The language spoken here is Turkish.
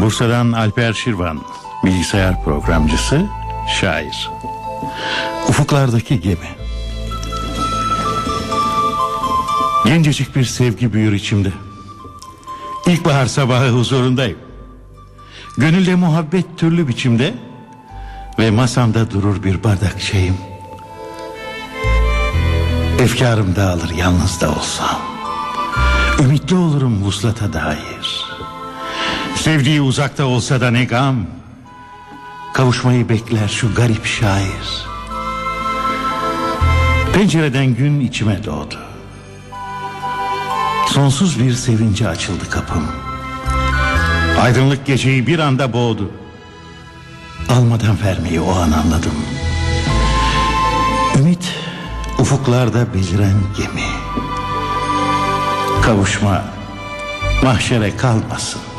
Bursa'dan Alper Şirvan, bilgisayar programcısı, şair. Ufuklardaki gemi. Gencecik bir sevgi büyür içimde. İlkbahar sabahı huzurundayım. Gönülde muhabbet türlü biçimde ve masamda durur bir bardak şeyim. Efkarım dağılır yalnız da olsam. Ümitli olurum vuslata dair. Sevdiği uzakta olsa da ne gam. Kavuşmayı bekler şu garip şair. Pencereden gün içime doğdu. Sonsuz bir sevince açıldı kapım. Aydınlık geceyi bir anda boğdu. Almadan vermeyi o an anladım. Ümit ufuklarda beliren gemi. Kavuşma mahşere kalmasın.